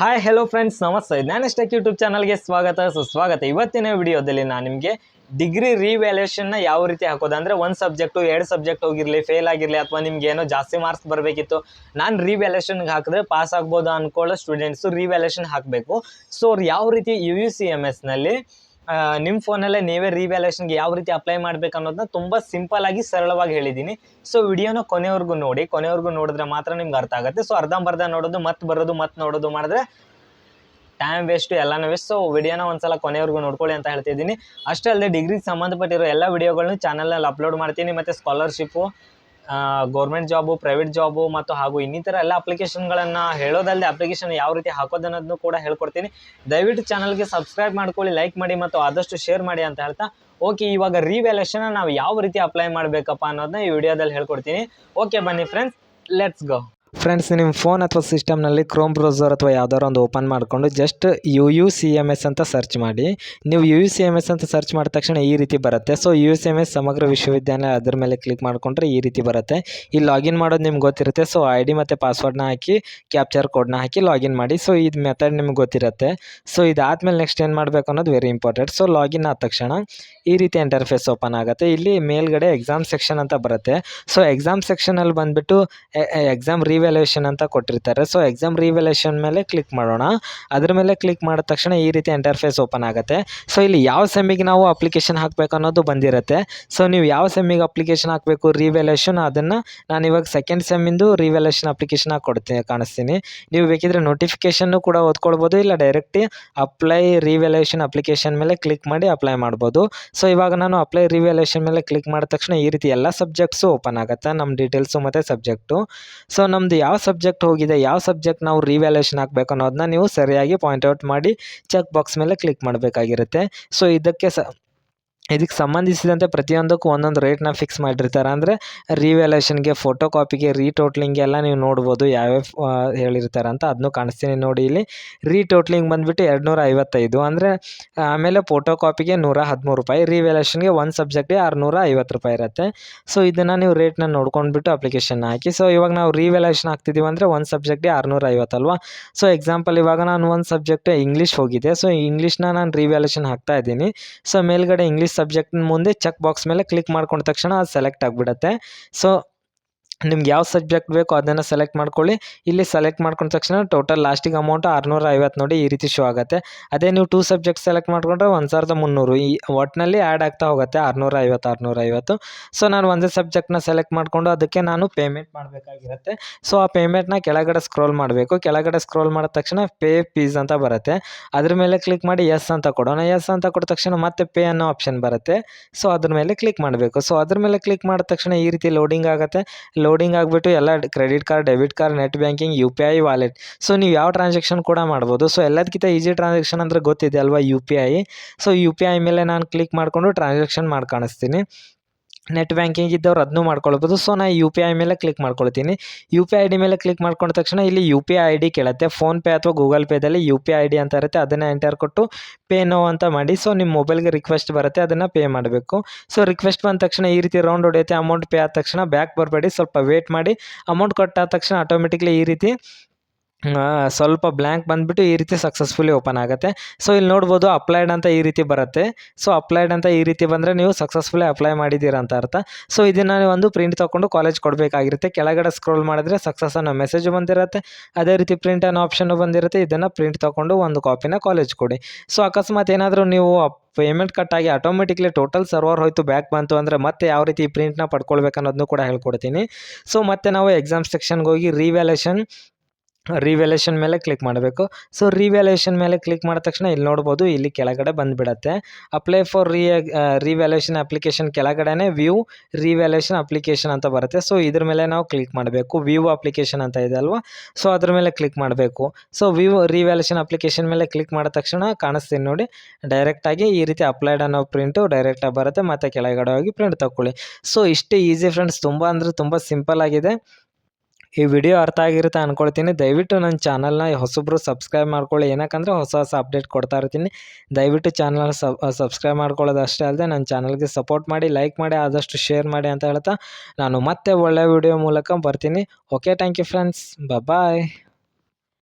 Hi hello friends ನಮಸ್ತೆ. ಜ್ಞಾನಸ್ಟೆಕ್ YouTube ಚಾನಲ್ಗೆ ಸ್ವಾಗತ. ಸುಸ್ವಾಗತ. ಇವತ್ತಿನ ವಿಡಿಯೋದಲ್ಲಿ ನಾನು ನಿಮಗೆ ಡಿಗ್ರಿ ರಿವ್ಯಾಲ್ಯೂಷನ್ನ ಯಾವ ರೀತಿ ಹಾಕೋದು? ಅಂದರೆ ಒಂದು ಸಬ್ಜೆಕ್ಟು ಎರಡು ಸಬ್ಜೆಕ್ಟ್ ಹೋಗಿರಲಿ ಫೇಲ್ ಆಗಿರಲಿ, ಅಥವಾ ನಿಮ್ಗೆ ಏನೋ ಜಾಸ್ತಿ ಮಾರ್ಕ್ಸ್ ಬರಬೇಕಿತ್ತು. ನಾನು ರಿವ್ಯಾಲ್ಯೂಷನ್ಗೆ ಹಾಕಿದ್ರೆ ಪಾಸ್ ಆಗ್ಬೋದು ಅಂದ್ಕೊಳ್ಳೋ ಸ್ಟೂಡೆಂಟ್ಸು ರಿವ್ಯಾಲ್ಯೂಷನ್ ಹಾಕಬೇಕು. ಸೊ ಅವ್ರು ಯಾವ ರೀತಿ ಯು ಯು ಸಿ ಎಂ ಎಸ್ನಲ್ಲಿ ನಿಮ್ಮ ಫೋನಲ್ಲೇ ನೀವೇ ರಿವ್ಯಾಲ್ಯೂಯೇಷನ್ಗೆ ಯಾವ ರೀತಿ ಅಪ್ಲೈ ಮಾಡಬೇಕು ಅನ್ನೋದನ್ನ ತುಂಬ ಸಿಂಪಲ್ ಆಗಿ ಸರಳವಾಗಿ ಹೇಳಿದ್ದೀನಿ. ಸೊ ವಿಡಿಯೋನ ಕೊನೆವರೆಗೂ ನೋಡಿ. ಕೊನೆವರೆಗೂ ನೋಡಿದ್ರೆ ಮಾತ್ರ ನಿಮ್ಗೆ ಅರ್ಥ ಆಗುತ್ತೆ. ಸೊ ಅರ್ಧಂಬರ್ಧ ನೋಡೋದು ಮತ್ತೆ ಬರೋದು ಮತ್ತೆ ನೋಡೋದು ಮಾಡಿದ್ರೆ ಟೈಮ್ ವೇಸ್ಟು ಎಲ್ಲನೂ ವೇಸ್ಟ್ ಸೊ ವಿಡಿಯೋನ ಒಂದ್ಸಲ ಕೊನೆವರೆಗೂ ನೋಡ್ಕೊಳ್ಳಿ ಅಂತ ಹೇಳ್ತಿದ್ದೀನಿ ಅಷ್ಟೇ ಅಲ್ಲದೆ ಡಿಗ್ರಿಗೆ ಸಂಬಂಧಪಟ್ಟಿರೋ ಎಲ್ಲ ವಿಡಿಯೋಗಳನ್ನೂ ಚಾನಲ್ನಲ್ಲಿ ಅಪ್ಲೋಡ್ ಮಾಡ್ತೀನಿ. ಮತ್ತು scholarship government job private job ಮತ್ತು ಹಾಗೂ ಇನ್ನಿತರ ಎಲ್ಲ ಅಪ್ಲಿಕೇಶನ್ಗಳನ್ನು ಹೇಳೋದಲ್ಲದೆ ಅಪ್ಲಿಕೇಶನ್ ಯಾವ ರೀತಿ ಹಾಕೋದನ್ನೋದನ್ನು ಕೂಡ ಹೇಳ್ಕೊಡ್ತೀನಿ. ದಯವಿಟ್ಟು ಚಾನಲ್ಗೆ ಸಬ್ಸ್ಕ್ರೈಬ್ ಮಾಡ್ಕೊಳ್ಳಿ ಲೈಕ್ ಮಾಡಿ ಮತ್ತು ಆದಷ್ಟು ಶೇರ್ ಮಾಡಿ ಅಂತ ಹೇಳ್ತಾ. ಓಕೆ ಇವಾಗ ರಿವ್ಯಾಲ್ಯೂಷನ್ ನಾವು ಯಾವ ರೀತಿ ಅಪ್ಲೈ ಮಾಡಬೇಕಪ್ಪ ಅನ್ನೋದನ್ನ ಈ ವಿಡಿಯೋದಲ್ಲಿ ಹೇಳ್ಕೊಡ್ತೀನಿ. ಓಕೆ ಬನ್ನಿ ಫ್ರೆಂಡ್ಸ್ ಲೆಟ್ಸ್ ಗೋ ಫ್ರೆಂಡ್ಸ್ ನಿಮ್ಮ ಫೋನ್ ಅಥವಾ ಸಿಸ್ಟಮ್ನಲ್ಲಿ ಕ್ರೋಮ್ ಬ್ರೌಸರ್ ಅಥವಾ ಯಾವ್ದಾದ್ರು ಒಂದು ಓಪನ್ ಮಾಡಿಕೊಂಡು just U U C M S ಅಂತ ಸರ್ಚ್ ಮಾಡಿ. ನೀವು U U C M S ಅಂತ ಸರ್ಚ್ ಮಾಡಿದ ತಕ್ಷಣ ಈ ರೀತಿ ಬರುತ್ತೆ. So U C M S ಸಮಗ್ರ ವಿಶ್ವವಿದ್ಯಾಲಯ ಅದ್ರ ಮೇಲೆ ಕ್ಲಿಕ್ ಮಾಡಿಕೊಂಡ್ರೆ ಈ ರೀತಿ ಬರುತ್ತೆ. ಈ ಲಾಗಿನ್ ಮಾಡೋದು ನಿಮ್ಗೆ ಗೊತ್ತಿರುತ್ತೆ. ಸೊ ಐ ಡಿ ಮತ್ತು ಪಾಸ್ವರ್ಡ್ನ ಹಾಕಿ ಕ್ಯಾಪ್ಚರ್ ಕೋಡ್ನ ಹಾಕಿ ಲಾಗಿನ್ ಮಾಡಿ. ಸೊ ಇದು ಮೆಥಡ್ ನಿಮ್ಗೆ ಗೊತ್ತಿರುತ್ತೆ. ಸೊ ಇದಾದಮೇಲೆ ನೆಕ್ಸ್ಟ್ ಏನು ಮಾಡಬೇಕು ಅನ್ನೋದು ವೆರಿ ಇಂಪಾರ್ಟೆಂಟ್ ಸೊ ಲಾಗಿನ್ ಆದ ತಕ್ಷಣ ಈ ರೀತಿ ಇಂಟರ್ಫೇಸ್ ಓಪನ್ ಆಗುತ್ತೆ. ಇಲ್ಲಿ ಮೇಲ್ಗಡೆ ಎಕ್ಸಾಮ್ ಸೆಕ್ಷನ್ ಅಂತ ಬರುತ್ತೆ. ಸೊ ಎಕ್ಸಾಮ್ ಸೆಕ್ಷನಲ್ಲಿ ಬಂದುಬಿಟ್ಟು ಎಕ್ಸಾಮ್ ರಿವ್ಯಾಲ್ಯೂಷನ್ ಅಂತ ಕೊಟ್ಟಿರ್ತಾರೆ. ಸೊ ಎಕ್ಸಾಮ್ ರಿವ್ಯಾಲ್ಯೂಯೇಷನ್ ಮೇಲೆ ಕ್ಲಿಕ್ ಮಾಡೋಣ. ಅದ್ರ ಮೇಲೆ ಕ್ಲಿಕ್ ಮಾಡಿದ ತಕ್ಷಣ ಈ ರೀತಿ ಇಂಟರ್ಫೇಸ್ ಓಪನ್ ಆಗುತ್ತೆ. ಸೊ ಇಲ್ಲಿ ಯಾವ ಸೆಮ್ಮಿಗೆ ನಾವು ಅಪ್ಲಿಕೇಶನ್ ಹಾಕಬೇಕು ಅನ್ನೋದು ಬಂದಿರುತ್ತೆ. ಸೊ ನೀವು ಯಾವ ಸೆಮ್ಮಿಗೆ ಅಪ್ಲಿಕೇಶನ್ ಹಾಕಬೇಕು ರಿವ್ಯಾಲ್ಯೂಯೇಷನ್ ಅದನ್ನು ನಾನು ಇವಾಗ ಸೆಕೆಂಡ್ ಸೆಮ್ಮಿಂದು ರಿವ್ಯಾಲ್ಯೂಯೇಷನ್ ಅಪ್ಲಿಕೇಶನ್ ಹಾಕಿ ಕೊಡ್ತೀನಿ ಕಾಣಿಸ್ತೀನಿ. ನೀವು ಬೇಕಿದ್ರೆ ನೋಟಿಫಿಕೇಷನ್ನು ಕೂಡ ಓದ್ಕೊಳ್ಬೋದು, ಇಲ್ಲ ಡೈರೆಕ್ಟ್ ಅಪ್ಲೈ ರಿವ್ಯಾಲ್ಯೂಯೇಷನ್ ಅಪ್ಲಿಕೇಶನ್ ಮೇಲೆ ಕ್ಲಿಕ್ ಮಾಡಿ ಅಪ್ಲೈ ಮಾಡ್ಬೋದು. ಸೊ ಇವಾಗ ನಾನು ಅಪ್ಲೈ ರಿವ್ಯಾಲ್ಯೂಯೇಷನ್ ಮೇಲೆ ಕ್ಲಿಕ್ ಮಾಡಿದ ತಕ್ಷಣ ಈ ರೀತಿ ಎಲ್ಲ ಸಬ್ಜೆಕ್ಟ್ಸು ಓಪನ್ ಆಗುತ್ತೆ. ನಮ್ಮ ಡೀಟೇಲ್ಸು ಮತ್ತು ಸಬ್ಜೆಕ್ಟು ಸೊ ನಮ್ಮದು ಯಾವ ಸಬ್ಜೆಕ್ಟ್ ಹೋಗಿದೆ, ಯಾವ ಸಬ್ಜೆಕ್ಟ್ ನಾವು ರಿವ್ಯಾಲ್ಯೂಷನ್ ಹಾಕಬೇಕು ಅನ್ನೋದನ್ನ ನೀವು ಸರಿಯಾಗಿ ಪಾಯಿಂಟ್ ಔಟ್ ಮಾಡಿ ಚೆಕ್ ಬಾಕ್ಸ್ ಮೇಲೆ ಕ್ಲಿಕ್ ಮಾಡಬೇಕಾಗಿರುತ್ತೆ. ಸೊ ಇದಕ್ಕೆ ಸ ಇದಕ್ಕೆ ಸಂಬಂಧಿಸಿದಂತೆ ಪ್ರತಿಯೊಂದಕ್ಕೂ ಒಂದೊಂದು ರೇಟ್ನ ಫಿಕ್ಸ್ ಮಾಡಿರ್ತಾರೆ. ಅಂದರೆ ರಿವ್ಯಾಲ್ಯೂಷನ್ಗೆ ಫೋಟೋ ಕಾಪಿಗೆ ರೀಟೋಟ್ಲಿಂಗ್ ಎಲ್ಲ ನೀವು ನೋಡ್ಬೋದು ಯಾವ್ಯಾವ ಹೇಳಿರ್ತಾರೆ ಅಂತ ಅದನ್ನು ಕಾಣಿಸ್ತೀನಿ ನೋಡಿ ಇಲ್ಲಿ. ರೀಟೋಟ್ಲಿಂಗ್ ಬಂದುಬಿಟ್ಟು ಎರಡು ನೂರ ಐವತ್ತೈದು ಅಂದರೆ, ಆಮೇಲೆ ಫೋಟೋ ಕಾಪಿಗೆ ನೂರ ಹದಿಮೂರು ರೂಪಾಯಿ ರಿವ್ಯಾಲ್ಯೂಷನ್ಗೆ ಒಂದು ಸಬ್ಜೆಕ್ಟಿಗೆ ಆರುನೂರ ಐವತ್ತು ರೂಪಾಯಿ ಇರುತ್ತೆ. ಸೊ ಇದನ್ನು ನೀವು ರೇಟ್ನ ನೋಡ್ಕೊಂಡ್ಬಿಟ್ಟು ಅಪ್ಲಿಕೇಶನ್ ಹಾಕಿ. ಸೊ ಇವಾಗ ನಾವು ರಿವ್ಯಾಲ್ಯೂಷನ್ ಹಾಕ್ತಿದ್ದೀವಿ ಅಂದರೆ ಒಂದು ಸಬ್ಜೆಕ್ಟಿಗೆ ಆರುನೂರ ಐವತ್ತಲ್ವಾ ಸೊ ಎಕ್ಸಾಂಪಲ್ ಇವಾಗ ನಾನು ಒಂದು ಸಬ್ಜೆಕ್ಟ್ ಇಂಗ್ಲೀಷ್ ಹೋಗಿದೆ. ಸೊ ಇಂಗ್ಲೀಷ್ನ ನಾನು ರಿವ್ಯಾಲ್ಯೂಷನ್ ಹಾಕ್ತಾ ಇದ್ದೀನಿ. ಸೊ ಮೇಲ್ಗಡೆ ಇಂಗ್ಲೀಷ್ ಸಬ್ಜೆಕ್ಟ್ ಮುಂದೆ ಚೆಕ್ ಬಾಕ್ಸ್ ಮೇಲೆ ಕ್ಲಿಕ್ ಮಾಡ್ಕೊಂಡ ತಕ್ಷಣ ಅದು ಸೆಲೆಕ್ಟ್ ಆಗಿಬಿಡತ್ತೆ. ಸೊ ನಿಮ್ಗೆ ಯಾವ ಸಬ್ಜೆಕ್ಟ್ ಬೇಕೋ ಅದನ್ನು ಸೆಲೆಕ್ಟ್ ಮಾಡ್ಕೊಳ್ಳಿ. ಇಲ್ಲಿ ಸೆಲೆಕ್ಟ್ ಮಾಡ್ಕೊಂಡ ತಕ್ಷಣ ಟೋಟಲ್ ಲಾಸ್ಟಿಗೆ ಅಮೌಂಟ್ ಆರುನೂರ ಐವತ್ತು ನೋಡಿ ಈ ರೀತಿ ಶೋ ಆಗುತ್ತೆ. ಅದೇ ನೀವು ಟೂ ಸಬ್ಜೆಕ್ಟ್ ಸೆಲೆಕ್ಟ್ ಮಾಡ್ಕೊಂಡ್ರೆ ಒಂದು ಸಾವಿರದ ಮುನ್ನೂರು. ಈ ಒಟ್ಟಿನಲ್ಲಿ ಆ್ಯಡ್ ಆಗ್ತಾ ಹೋಗುತ್ತೆ ಆರುನೂರ ಐವತ್ತು ಆರುನೂರ ಐವತ್ತು. ಸೊ ನಾನು ಒಂದೇ ಸಬ್ಜೆಕ್ಟ್ನ ಸೆಲೆಕ್ಟ್ ಮಾಡಿಕೊಂಡು ಅದಕ್ಕೆ ನಾನು ಪೇಮೆಂಟ್ ಮಾಡಬೇಕಾಗಿರುತ್ತೆ. ಸೊ ಆ ಪೇಮೆಂಟ್ನ ಕೆಳಗಡೆ ಸ್ಕ್ರೋಲ್ ಮಾಡಬೇಕು. ಕೆಳಗಡೆ ಸ್ಕ್ರೋಲ್ ಮಾಡಿದ ತಕ್ಷಣ ಪೇ ಫೀಸ್ ಅಂತ ಬರುತ್ತೆ. ಅದ್ರ ಮೇಲೆ ಕ್ಲಿಕ್ ಮಾಡಿ ಎಸ್ ಅಂತ ಕೊಡೋಣ. ಎಸ್ ಅಂತ ಕೊಟ್ಟ ತಕ್ಷಣ ಮತ್ತೆ ಪೇ ಅನ್ನೋ ಆಪ್ಷನ್ ಬರುತ್ತೆ. ಸೊ ಅದ್ರ ಮೇಲೆ ಕ್ಲಿಕ್ ಮಾಡಬೇಕು. ಸೊ ಅದ್ರ ಮೇಲೆ ಕ್ಲಿಕ್ ಮಾಡಿದ ತಕ್ಷಣ ಈ ರೀತಿ ಲೋಡಿಂಗ್ ಆಗುತ್ತೆ. ಲೋಡಿಂಗ್ ಆಗಿಬಿಟ್ಟು ಎಲ್ಲ credit card debit card net banking U P I wallet so ನೀವು ಯಾವ ಟ್ರಾನ್ಸಾಕ್ಷನ್ ಕೂಡ ಮಾಡ್ಬೋದು. ಸೊ ಎಲ್ಲದಕ್ಕಿಂತ ಈಸಿ ಟ್ರಾನ್ಸಾಕ್ಷನ್ ಅಂದರೆ ಗೊತ್ತಿದೆ ಅಲ್ವಾ U P I so U P I ಮೇಲೆ ನಾನು ಕ್ಲಿಕ್ ಮಾಡಿಕೊಂಡು ಟ್ರಾನ್ಸಾಕ್ಷನ್ ಮಾಡಿ ಕಾಣಿಸ್ತೀನಿ ನೆಟ್ ಬ್ಯಾಂಕಿಂಗ್ ಇದ್ದವ್ರು ಅದನ್ನೂ ಮಾಡ್ಕೊಳ್ಬೋದು. ಸೊ ನಾನು ಯು ಪಿ ಐ ಮೇಲೆ ಕ್ಲಿಕ್ ಮಾಡ್ಕೊಳ್ತೀನಿ. ಯು ಪಿ ಐ ಡಿ ಮೇಲೆ ಕ್ಲಿಕ್ ಮಾಡ್ಕೊಂಡ ತಕ್ಷಣ ಇಲ್ಲಿ U P I I D ಕೇಳುತ್ತೆ. ಫೋನ್ಪೇ ಅಥವಾ ಗೂಗಲ್ ಪೇದಲ್ಲಿ ಯು ಪಿ ಐ ಡಿ ಅಂತ ಇರುತ್ತೆ. ಅದನ್ನು ಎಂಟರ್ ಕೊಟ್ಟು ಪೇ ನೋ ಅಂತ ಮಾಡಿ. ಸೊ ನಿಮ್ಮ ಮೊಬೈಲ್ಗೆ ರಿಕ್ವೆಸ್ಟ್ ಬರುತ್ತೆ. ಅದನ್ನು ಪೇ ಮಾಡಬೇಕು. ಸೊ ರಿಕ್ವೆಸ್ಟ್ ಬಂದ ತಕ್ಷಣ ಈ ರೀತಿ ರೌಂಡ್ ಹೊಡೆಯುತ್ತೆ. ಅಮೌಂಟ್ ಪೇ ಆದ ತಕ್ಷಣ ಬ್ಯಾಕ್ ಬರಬೇಡಿ. ಸ್ವಲ್ಪ ವೇಟ್ ಮಾಡಿ. ಅಮೌಂಟ್ ಕೊಟ್ಟಾದ ತಕ್ಷಣ ಆಟೋಮೆಟಿಕ್ಲಿ ಈ ರೀತಿ ಸ್ವಲ್ಪ ಬ್ಲ್ಯಾಂಕ್ ಬಂದುಬಿಟ್ಟು ಈ ರೀತಿ ಸಕ್ಸಸ್ಫುಲಿ ಓಪನ್ ಆಗುತ್ತೆ. ಸೊ ಇಲ್ಲಿ ನೋಡ್ಬೋದು ಅಪ್ಲೈಡ್ ಅಂತ ಈ ರೀತಿ ಬರುತ್ತೆ. ಸೊ ಅಪ್ಲೈಡ್ ಅಂತ ಈ ರೀತಿ ಬಂದರೆ ನೀವು ಸಕ್ಸಸ್ಫುಲಿ ಅಪ್ಲೈ ಮಾಡಿದ್ದೀರಾ ಅಂತ ಅರ್ಥ. ಸೊ ಇದನ್ನು ಒಂದು ಪ್ರಿಂಟ್ ತೊಗೊಂಡು ಕಾಲೇಜ್ ಕೊಡಬೇಕಾಗಿರುತ್ತೆ. ಕೆಳಗಡೆ ಸ್ಕ್ರೋಲ್ ಮಾಡಿದ್ರೆ ಸಕ್ಸಸ್ ಅನ್ನೋ ಮೆಸೇಜ್ ಬಂದಿರುತ್ತೆ. ಅದೇ ರೀತಿ ಪ್ರಿಂಟ್ ಅನ್ನೋ ಆಪ್ಷನ್ನು ಬಂದಿರುತ್ತೆ. ಇದನ್ನು ಪ್ರಿಂಟ್ ತೊಗೊಂಡು ಒಂದು ಕಾಪಿನ ಕಾಲೇಜ್ ಕೊಡಿ. ಸೊ ಅಕಸ್ಮಾತ್ ಏನಾದರೂ ನೀವು ಪೇಮೆಂಟ್ ಕಟ್ಟಾಗಿ ಆಟೋಮೆಟಿಕ್ಲಿ ಟೋಟಲ್ ಸರ್ವರ್ ಹೋಯ್ತು ಬ್ಯಾಕ್ ಬಂತು ಅಂದರೆ ಮತ್ತೆ ಯಾವ ರೀತಿ ಪ್ರಿಂಟ್ನ ಪಡ್ಕೊಳ್ಬೇಕು ಅನ್ನೋದನ್ನು ಕೂಡ ಹೇಳ್ಕೊಡ್ತೀನಿ. ಸೊ ಮತ್ತೆ ನಾವು ಎಕ್ಸಾಮ್ ಸೆಕ್ಷನ್ಗೆ ಹೋಗಿ ರಿವ್ಯಾಲ್ಯೂಷನ್ ರಿವ್ಯಾಲ್ಯೂಷನ್ ಮೇಲೆ ಕ್ಲಿಕ್ ಮಾಡಬೇಕು. ಸೊ ರಿವ್ಯಾಲ್ಯೂಷನ್ ಮೇಲೆ ಕ್ಲಿಕ್ ಮಾಡಿದ ತಕ್ಷಣ ಇಲ್ಲಿ ನೋಡ್ಬೋದು, ಇಲ್ಲಿ ಕೆಳಗಡೆ ಬಂದುಬಿಡತ್ತೆ. Apply for re revaluation application ಕೆಳಗಡೆ ವ್ಯೂ ರಿವ್ಯಾಲ್ಯೂಷನ್ ಅಪ್ಲಿಕೇಶನ್ ಅಂತ ಬರುತ್ತೆ. ಸೊ ಇದ್ರ ಮೇಲೆ ನಾವು ಕ್ಲಿಕ್ ಮಾಡಬೇಕು. ವ್ಯೂ ಅಪ್ಲಿಕೇಶನ್ ಅಂತ ಇದೆ ಅಲ್ವಾ? ಸೊ ಅದ್ರ ಮೇಲೆ ಕ್ಲಿಕ್ ಮಾಡಬೇಕು. ಸೊ ವ್ಯೂ ರಿವ್ಯಾಲ್ಯೂಷನ್ ಅಪ್ಲಿಕೇಶನ್ ಮೇಲೆ ಕ್ಲಿಕ್ ಮಾಡಿದ ತಕ್ಷಣ ಕಾಣಿಸ್ತೀನಿ ನೋಡಿ. ಡೈರೆಕ್ಟಾಗಿ ಈ ರೀತಿ ಅಪ್ಲೈಡ್ ಅನ್ನೋ ಪ್ರಿಂಟು ಡೈರೆಕ್ಟಾಗಿ ಬರುತ್ತೆ. ಮತ್ತು ಕೆಳಗಡೆ ಹೋಗಿ ಪ್ರಿಂಟ್ ತಗೊಳ್ಳಿ ಸೊ ಇಷ್ಟೇ ಈಸಿ ಫ್ರೆಂಡ್ಸ್ ತುಂಬ ಅಂದರೆ ತುಂಬ ಸಿಂಪಲ್ ಆಗಿದೆ. ಈ ವಿಡಿಯೋ ಅರ್ಥ ಆಗಿರುತ್ತೆ ಅಂದ್ಕೊಳ್ತೀನಿ ದಯವಿಟ್ಟು ನನ್ನ ಚಾನಲ್ನ ಹೊಸಬ್ರು ಸಬ್ಸ್ಕ್ರೈಬ್ ಮಾಡ್ಕೊಳ್ಳಿ. ಏನಕ್ಕಂದರೆ ಹೊಸ ಹೊಸ ಅಪ್ಡೇಟ್ ಕೊಡ್ತಾ ಇರ್ತೀನಿ. ದಯವಿಟ್ಟು ಚಾನಲ್ ಸಬ್ಸ್ಕ್ರೈಬ್ ಮಾಡ್ಕೊಳ್ಳೋದು ಅಷ್ಟೇ ಅಲ್ಲದೆ ನನ್ನ ಚಾನಲ್ಗೆ ಸಪೋರ್ಟ್ ಮಾಡಿ, ಲೈಕ್ ಮಾಡಿ, ಆದಷ್ಟು ಶೇರ್ ಮಾಡಿ ಅಂತ ಹೇಳ್ತಾ ನಾನು ಮತ್ತೆ ಒಳ್ಳೆಯ ವಿಡಿಯೋ ಮೂಲಕ ಬರ್ತೀನಿ. Okay, thank you friends. Bye